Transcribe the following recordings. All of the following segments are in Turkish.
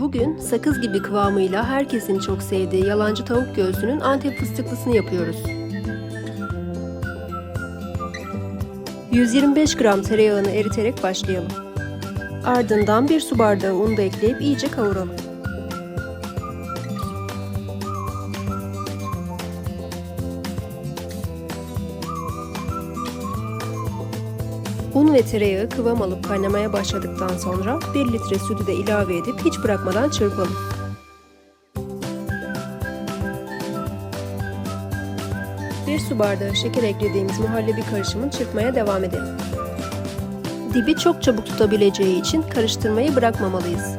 Bugün sakız gibi kıvamıyla herkesin çok sevdiği yalancı tavuk göğsünün Antep fıstıklısını yapıyoruz. 125 gram tereyağını eriterek başlayalım. Ardından bir su bardağı un da ekleyip iyice kavuralım. Un ve tereyağı kıvam alıp kaynamaya başladıktan sonra 1 litre sütü de ilave edip hiç bırakmadan çırpalım. Bir su bardağı şeker eklediğimiz muhallebi karışımını çırpmaya devam edelim. Dibi çok çabuk tutabileceği için karıştırmayı bırakmamalıyız.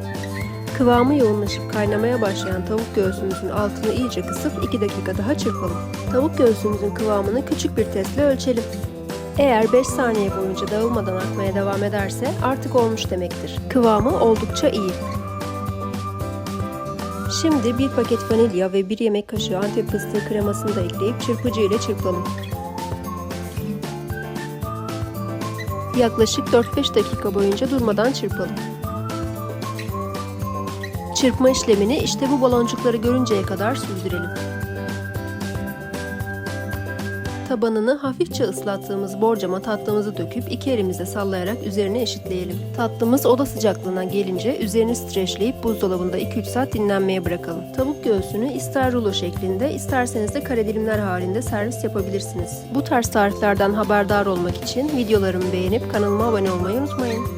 Kıvamı yoğunlaşıp kaynamaya başlayan tavuk göğsümüzün altını iyice kısıp 2 dakika daha çırpalım. Tavuk göğsümüzün kıvamını küçük bir testle ölçelim. Eğer 5 saniye boyunca dağılmadan akmaya devam ederse artık olmuş demektir. Kıvamı oldukça iyi. Şimdi bir paket vanilya ve bir yemek kaşığı antep fıstığı kremasını da ekleyip çırpıcı ile çırpalım. Yaklaşık 4-5 dakika boyunca durmadan çırpalım. Çırpma işlemini işte bu baloncukları görünceye kadar sürdürelim. Tabanını hafifçe ıslattığımız borcama tatlımızı döküp iki elimizle sallayarak üzerine eşitleyelim. Tatlımız oda sıcaklığına gelince üzerini streçleyip buzdolabında 2-3 saat dinlenmeye bırakalım. Tavuk göğsünü ister rulo şeklinde isterseniz de kare dilimler halinde servis yapabilirsiniz. Bu tarz tariflerden haberdar olmak için videolarımı beğenip kanalıma abone olmayı unutmayın.